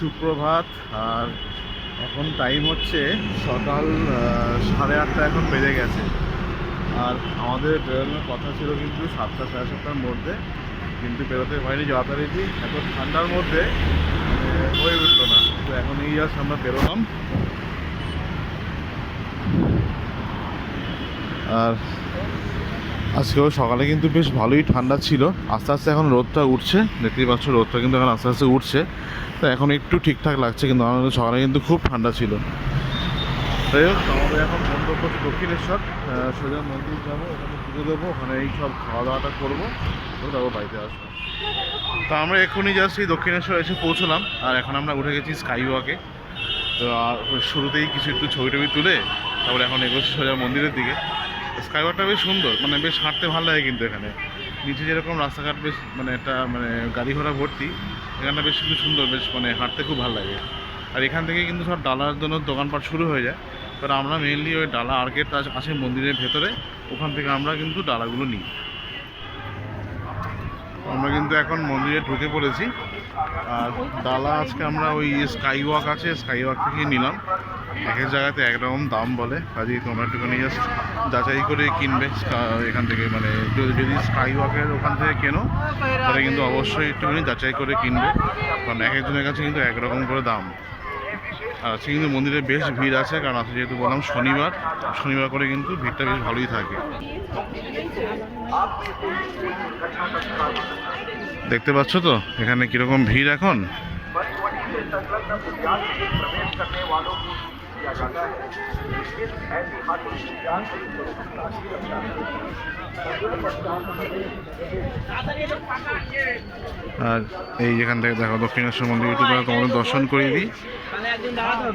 সুপ্রভাত, আর এখন টাইম হচ্ছে সকাল সাড়ে আটটা এখন বেজে গেছে। আর আমাদের বেরোনোর কথা ছিল কিন্তু সাতটা, সাড়ে সাতটার মধ্যে, কিন্তু বেরোতে পারিনি যথারীতি এত ঠান্ডার মধ্যে মানে হয়ে উঠল না। তো এখন এই জাস্ট আমরা বেরোলাম। আর আজকেও সকালে কিন্তু বেশ ভালোই ঠান্ডা ছিল। আস্তে আস্তে এখন রোদটা উঠছে। দেখতেই পাচ্ছ, রোদটা কিন্তু এখন আস্তে আস্তে উঠছে। তো এখন একটু ঠিকঠাক লাগছে, কিন্তু আমাদের সকালে কিন্তু খুব ঠান্ডা ছিল। যাই হোক, আমাদের এখন গন্তব্য দক্ষিণেশ্বর সোজা মন্দির যাব, ওখানে পুজো দেবো, ওখানে এই সব খাওয়া দাওয়াটা করব তারপর বাড়িতে আসব। তো আমরা এক্ষুনি এই দক্ষিণেশ্বর এসে পৌঁছলাম, আর এখন আমরা উঠে গেছি স্কাই ওয়াকে তো শুরুতেই কিছু একটু ছবি টবি তুলে, তারপরে এখন এগোচ্ছি সোজা মন্দিরের দিকে। স্কাইওয়াকটা বেশ সুন্দর মানে বেশ হাঁটতে ভালো লাগে কিন্তু এখানে। নিচে যেরকম রাস্তাঘাট বেশ মানে একটা মানে গাড়ি ঘোড়া ভর্তি এখানটা বেশ কিন্তু সুন্দর, বেশ মানে হাঁটতে খুব ভালো লাগে। আর এখান থেকে কিন্তু সব ডালার জন্য দোকানপাট শুরু হয়ে যায়। কারণ আমরা মেনলি ওই ডালা আর্কেট আছে মন্দিরের ভেতরে, ওখান থেকে আমরা কিন্তু ডালাগুলো নিই। আমরা কিন্তু এখন মন্দিরে ঢুকে পড়েছি। আর ডালা আজকে আমরা ওই স্কাই ওয়াক আছে স্কাই ওয়াক থেকে নিলাম। এক জায়গাতে একরকম দাম বলে। কাজেই তোমরা একটুখানি জাস্ট যাচাই করে কিনবে। এখান থেকে মানে যদি যদি স্কাই ওয়াকের ওখান থেকে কেনো, তাহলে কিন্তু অবশ্যই একটুখানি যাচাই করে কিনবে। কারণ এক একজনের কাছে কিন্তু একরকম করে দাম। আর আজকে কিন্তু মন্দিরে বেশ ভিড় আছে, কারণ আজকে যেহেতু বললাম শনিবার শনিবার করে কিন্তু ভিড়টা বেশ ভালোই থাকে। দেখতে পাচ্ছ তো? এখানে কীরকম ভিড় এখন? আর এই যেখান থেকে দেখো দক্ষিণেশ্বর মন্দির তোমাদের দর্শন করিয়ে দিই।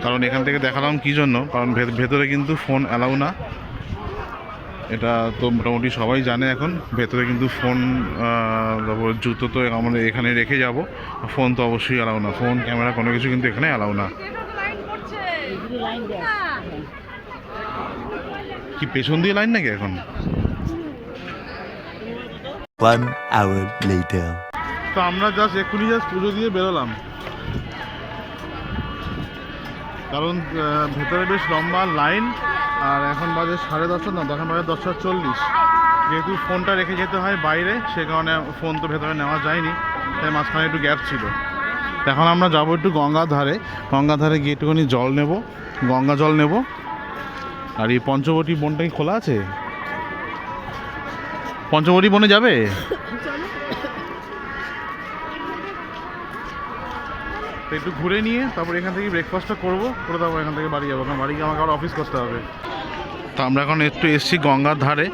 কারণ এখান থেকে দেখালাম কি জন্য? কারণ ভেতরে কিন্তু ফোন অ্যালাউ না। এটা তো মোটামুটি সবাই জানে এখন। ভেতরে কিন্তু ফোন তারপর জুতো তো আমরা এখানে রেখে যাব। ফোন তো অবশ্যই অ্যালাউ না। ফোন, ক্যামেরা কোনো কিছু কিন্তু এখানে অ্যালাউ না। কি পেছন দিয়ে লাইন নাকি এখন? One hour later. তো আমরা জাস্ট এক্ষুনি জাস্ট পুজো দিয়ে বেরোলাম। কারণ ভেতরে বেশ লম্বা লাইন আর এখন বাজে সাড়ে দশটা না তখন বাজে দশটা চল্লিশ। যেহেতু ফোনটা রেখে যেতে হয় বাইরে সে কারণে ফোন তো ভেতরে নেওয়া যায়নি তাই মাঝখানে একটু গ্যাপ ছিল। এখন আমরা যাব একটু গঙ্গার ধারে। গঙ্গার ধারে গিয়ে একটুখানি জল নেব। গঙ্গা জল নেব। আর এই পঞ্চবটি বনটা কি খোলা আছে? পঞ্চবটি বনে যাবে? তো একটু ঘুরে নিয়ে তারপর এখান থেকে ব্রেকফাস্টটা করব, করে তারপর এখান থেকে বাড়ি যাব। কারণ বাড়ি গিয়ে আমাকে অফিস করতে হবে। তো আমরা এখন একটু এসছি গঙ্গার ধারে।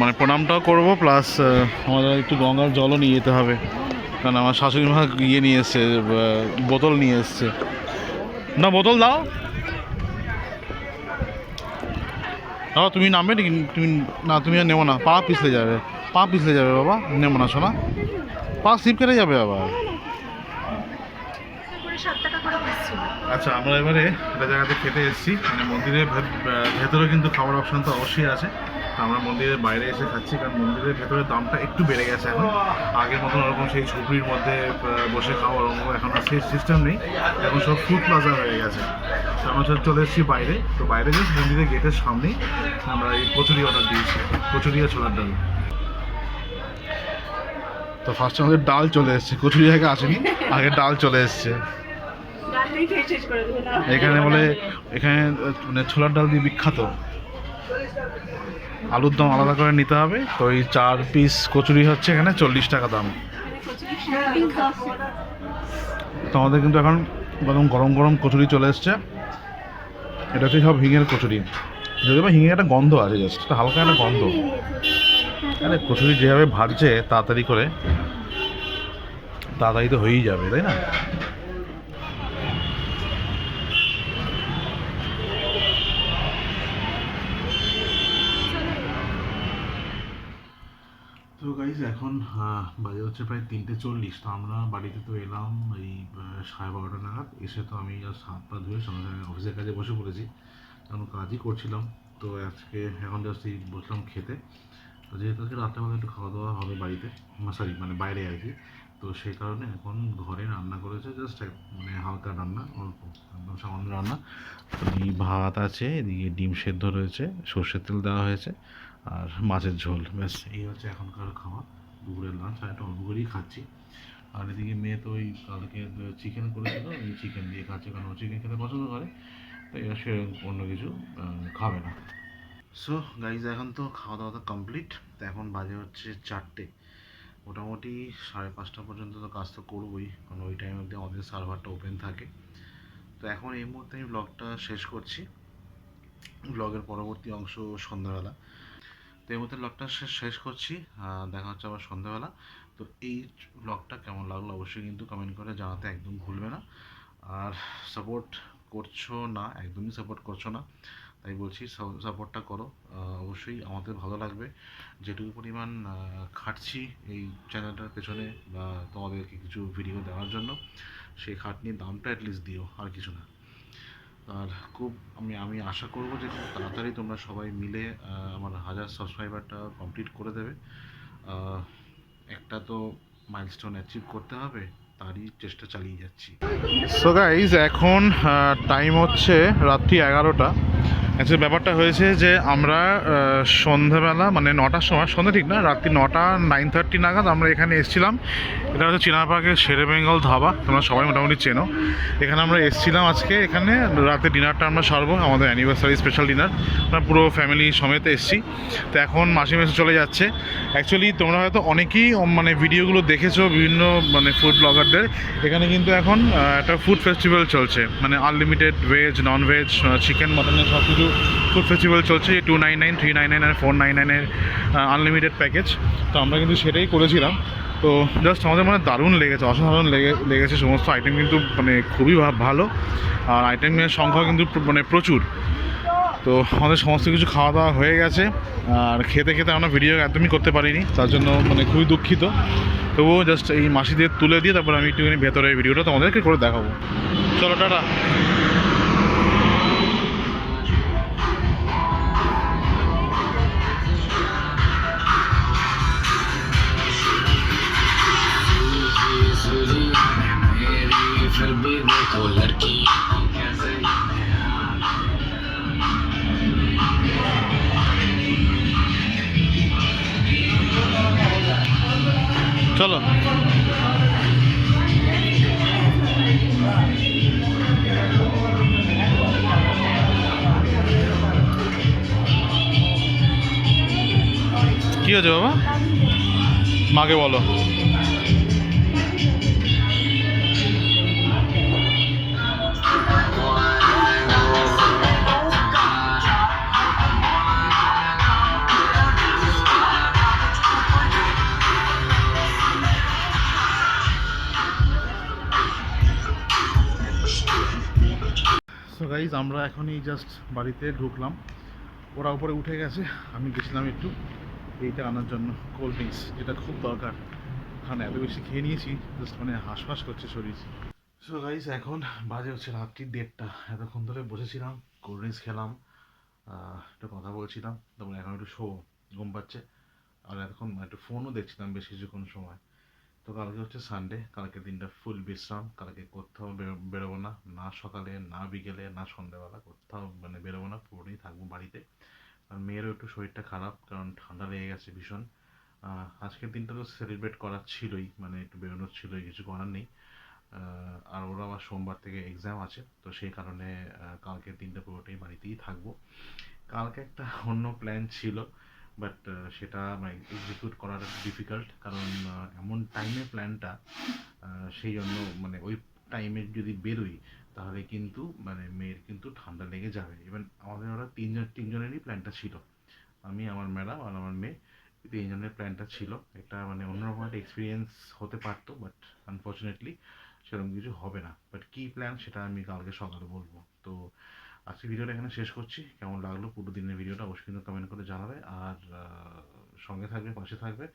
মানে প্রণামটাও করব প্লাস আমাদের একটু গঙ্গার জলও নিয়ে যেতে হবে। কারণ আমার শাশুড়ি মা ইয়ে নিয়ে এসছে বোতল নিয়ে এসছে। না, বোতল দাও। বাবা তুমি নামবে তুমি, না, তুমি আর নেব না। পা পিছলে যাবে। পা পিছলে যাবে বাবা। নেব না শোনা পা স্লিপ কেটে যাবে আবার। আচ্ছা আমরা এবারে একটা জায়গাতে খেতে এসেছি। মানে মন্দিরের ভেতরে কিন্তু খাবার অপশান তো অবশ্যই আছে। তো আমরা মন্দিরের বাইরে এসে খাচ্ছি, কারণ মন্দিরের ভেতরে দামটা একটু বেড়ে গেছে এখন। আগের মতন ওরকম সেই ঝুপড়ির মধ্যে বসে খাওয়া এখন আর সেই সিস্টেম নেই। এখন সব ফুড প্লাজা হয়ে গেছে। আমরা সব চলে এসেছি বাইরে। তো বাইরে যে মন্দিরের গেটের সামনেই আমরা এই কচুরি অর্ডার দিয়েছি কচুরি আর ছোলার ডাল। তো ফার্স্টে আমাদের ডাল চলে এসেছে কচুরি আগে আসেনি আগে ডাল চলে এসেছে। এখানে বলে এখানে মানে ছোলার ডাল দিয়ে বিখ্যাত। আলুর দাম আলাদা করে নিতে হবে তো এই চার পিস কচুরি হচ্ছে এখানে চল্লিশ টাকা দাম। তো আমাদের কিন্তু এখন একদম গরম গরম কচুরি চলে এসছে। এটা হচ্ছে সব হিঙের কচুরি। যদি বা হিঙের একটা গন্ধ আছে জাস্ট একটা হালকা একটা গন্ধ। আরে কচুরি যেভাবে ভাজছে তাড়াতাড়ি করে, তাড়াতাড়ি তো হয়েই যাবে, তাই না তো গাইজ এখন বাজে হচ্ছে প্রায় তিনটে চল্লিশ, তো আমরা বাড়িতে তো এলাম এই সাড়ে বারোটা নাগাদ। এসে তো আমি জাস্ট হাত পা ধুয়ে সঙ্গে সঙ্গে অফিসের কাজে বসে পড়েছি। কারণ কাজই করছিলাম, তো আজকে এখন জাস্ট এই বসলাম খেতে। তো যেহেতু আজকে রাত্রেবেলা একটু খাওয়া দাওয়া হবে বাড়িতে সরি মানে বাইরে আর কি। তো সেই কারণে এখন ঘরে রান্না করেছে জাস্ট মানে হালকা রান্না, অল্প, একদম সামান্য রান্না। এই ভাত আছে, এদিকে ডিম সেদ্ধ রয়েছে, সর্ষের তেল দেওয়া হয়েছে। আর মাছের ঝোল ব্যাস। এই হচ্ছে এখনকার খাওয়া দুপুরের লাঞ্চ আর একটা অল্প করেই খাচ্ছি। আর এদিকে মেয়ে তো ওই কালকে চিকেন করেছিল ওই চিকেন দিয়ে খাচ্ছে কারণ ও চিকেন খেতে পছন্দ করে। তাই সে অন্য কিছু খাবে না। সো গাইজ এখন তো খাওয়া দাওয়া তো কমপ্লিট তো এখন বাজে হচ্ছে চারটে। মোটামুটি সাড়ে পাঁচটা পর্যন্ত তো কাজ তো করবোই কারণ ওই টাইম অবধি আমাদের সার্ভারটা ওপেন থাকে। তো এখন এই মুহূর্তে আমি ব্লগটা শেষ করছি। ব্লগের পরবর্তী অংশ সন্ধ্যাবেলা। তো এই মুহূর্তে ব্লগটা শেষ শেষ করছি। দেখা হচ্ছে আবার সন্ধ্যাবেলা। তো এই ব্লগটা কেমন লাগল অবশ্যই কিন্তু কমেন্ট করে জানাতে একদম ভুলবে না। আর সাপোর্ট করছ না, একদমই সাপোর্ট করছ না, তাই বলছি সাপোর্টটা করো। অবশ্যই আমাদের ভালো লাগবে। যেটুকু পরিমাণ খাটছি এই চ্যানেলটার পেছনে বা তোমাদেরকে কিছু ভিডিও দেওয়ার জন্য, সেই খাটনির দামটা অ্যাটলিস্ট দিও, আর কিছু না। আর খুব আমি আমি আশা করব যে খুব তাড়াতাড়ি তোমরা সবাই মিলে আমার হাজার সাবস্ক্রাইবারটা কমপ্লিট করে দেবে। একটা তো মাইলস্টোন অ্যাচিভ করতে হবে, তারই চেষ্টা চালিয়ে যাচ্ছি। সো গাইজ এখন টাইম হচ্ছে রাত্রি এগারোটা। অ্যাকচুয়ালি ব্যাপারটা হয়েছে যে আমরা সন্ধ্যাবেলা মানে নটার সময় সন্ধ্যা ঠিক না, রাত্রি নটা নাইন থার্টি নাগাদ আমরা এখানে এসেছিলাম। এটা হচ্ছে চিনার পার্কের শেরে বেঙ্গল ধাবা, তোমরা সবাই মোটামুটি চেনো। এখানে আমরা এসেছিলাম আজকে, এখানে রাতে ডিনারটা আমরা সারবো, আমাদের অ্যানিভার্সারি স্পেশাল ডিনার আমরা পুরো ফ্যামিলি সমেত এসেছি। তো এখন মাসি মেসে চলে যাচ্ছে। অ্যাকচুয়ালি তোমরা হয়তো অনেকেই মানে ভিডিওগুলো দেখেছ বিভিন্ন মানে ফুড ব্লগারদের এখানে কিন্তু এখন একটা ফুড ফেস্টিভ্যাল চলছে। মানে unlimited veg non veg chicken মটনের সব কিছু ফুড ফেস্টিভ্যাল চলছে two nine nine three nine nine আর ফোর নাইন নাইনের আনলিমিটেড প্যাকেজ তো আমরা কিন্তু সেটাই করেছিলাম। তো জাস্ট আমাদের মানে দারুণ লেগেছে, অসাধারণ লেগে, লেগেছে সমস্ত আইটেম কিন্তু মানে খুবই ভালো। আর আইটেমের সংখ্যা কিন্তু মানে প্রচুর। তো আমাদের সমস্ত কিছু খাওয়া দাওয়া হয়ে গেছে। আর খেতে খেতে আমরা ভিডিও একদমই করতে পারিনি, তার জন্য মানে খুবই দুঃখিত। তবুও জাস্ট এই মাসিদের তুলে দিয়ে তারপর আমি একটুখানি ভেতরে ভিডিওটা তোমাদেরকে করে দেখাবো। চলো, টাটা। फिर भी देखो लड़की कैसे চলো কি হয়েছে বাবা মাকে বলো গাইজ আমরা এখনই জাস্ট বাড়িতে ঢুকলাম। ওরা উপরে উঠে গেছে, আমি গেছিলাম একটু। এইটা আনার জন্য কোল্ড ড্রিঙ্কস যেটা খুব দরকার। কারণ এত বেশি খেয়ে নিয়েছি জাস্ট মানে হাঁসফাঁস করছে শরীর। সো গাইজ এখন বাজে হচ্ছে রাত্রি দেড়টা। এতক্ষণ ধরে বসেছিলাম কোল্ড ড্রিঙ্কস খেলাম একটু কথা বলছিলাম। তারপরে এখন একটু শো, ঘুম পাচ্ছে। আর এতক্ষণ একটু ফোনও দেখছিলাম বেশ কিছুক্ষণ সময়। তো কালকে হচ্ছে সানডে কালকে দিনটা ফুল বিশ্রাম, কালকে কোথাও বেরোবো না না সকালে, না বিকেলে, না সন্ধ্যেবেলা, কোথাও মানে বেরোবো না, পুরোটাই থাকব বাড়িতে। আর মেয়েরও একটু শরীরটা খারাপ, কারণ ঠান্ডা লেগে গেছে ভীষণ। আজকের দিনটা তো সেলিব্রেট করার ছিলই মানে একটু বেরোনোর ছিলই, কিছু করার নেই। আর ওরা আবার সোমবার থেকে এক্সাম আছে, তো সেই কারণে কালকের দিনটা পুরোটাই বাড়িতেই থাকব। কালকে একটা অন্য প্ল্যান ছিল বাট সেটা মানে এক্সিকিউট করাটা ডিফিকাল্ট কারণ আহ, এমন টাইমে প্ল্যানটা সেই জন্য মানে ওই টাইমে যদি বেরোই তাহলে কিন্তু মানে মেয়ের কিন্তু ঠান্ডা লেগে যাবে। ইভেন আমাদের ওরা তিনজন তিনজনেরই প্ল্যানটা ছিল। আমি আমার ম্যাডাম আর আমার মেয়ে তিনজনের প্ল্যানটা ছিল। এটা মানে অন্যরকম একটা এক্সপিরিয়েন্স হতে পারতো বাট আনফর্চুনেটলি সেরকম কিছু হবে না। বাট কী প্ল্যান সেটা আমি কালকে সকালে বলব। তো আজকে ভিডিওটা এখানে শেষ করছি। কেমন লাগল পুরো দিনের ভিডিওটা অবশ্যই কিন্তু কমেন্ট করে জানাবে। আর সঙ্গে থাকবে, পাশে থাকবে।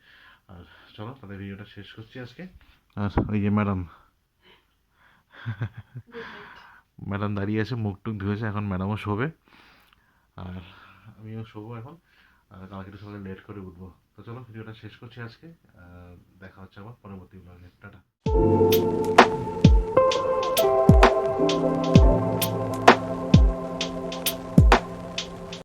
আর চলো, তাদের ভিডিওটা শেষ করছি আজকে। আর ওই যে ম্যাডাম ম্যাডাম দাঁড়িয়ে আছে, মুখ টুক ধুয়েছে, এখন ম্যাডামও শোবে। আর আমিও শোবো এখন। আর কালকে সকালে লেট করে উঠবো। তো চলো, ভিডিওটা শেষ করছি আজকে। দেখা হচ্ছে আবার পরবর্তী ব্লগে টাটা।